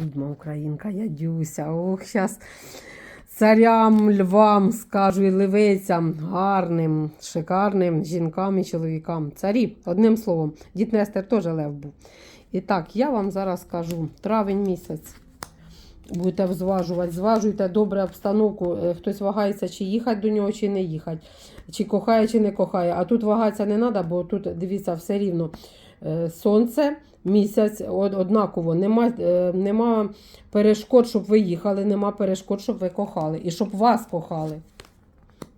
відьма українка, ядюся. Ох, щас царям, львам скажу і ливицям, гарним, шикарним жінкам і чоловікам. Царі, одним словом, дід Нестер теж лев був. І так, я вам зараз скажу, травень місяць. Будете зважувати, зважуйте добре обстановку. Е, Хтось вагається, чи їхати до нього, чи не їхати, чи кохає, чи не кохає. А тут вагатися не треба, бо тут, дивіться, все рівно. Е, Сонце, місяць однаково. Нема, е, нема перешкод, щоб ви їхали, нема перешкод, щоб ви кохали. І щоб вас кохали.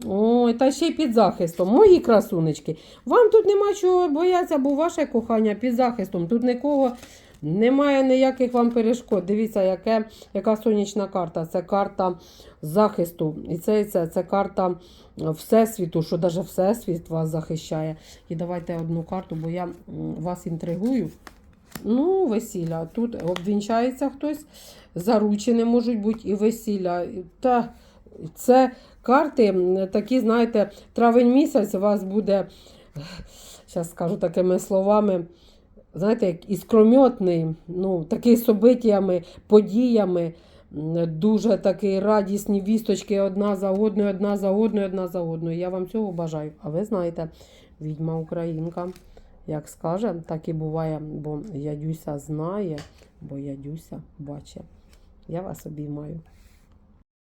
Ой, та ще й під захистом. Мої красунечки. Вам тут нема чого боятися, бо ваше кохання під захистом. Тут нікого немає ніяких вам перешкод. Дивіться, яке, яка сонячна карта. Це карта захисту. І це, і це, це карта Всесвіту, що навіть Всесвіт вас захищає. І давайте одну карту, бо я вас інтригую. Ну, весілля. Тут обвінчається хтось, заручені можуть бути і весілля. Та це карти такі, знаєте, травень місяць у вас буде, зараз скажу такими словами, знаєте, як іскрометний, ну, такий событиями, подіями. Дуже такі радісні вісточки одна за одною, одна за одною, одна за одною. Я вам цього бажаю. А ви знаєте, відьма Українка, як скаже, так і буває, бо ядюся знає, бо ядюся бачить. Я вас обіймаю.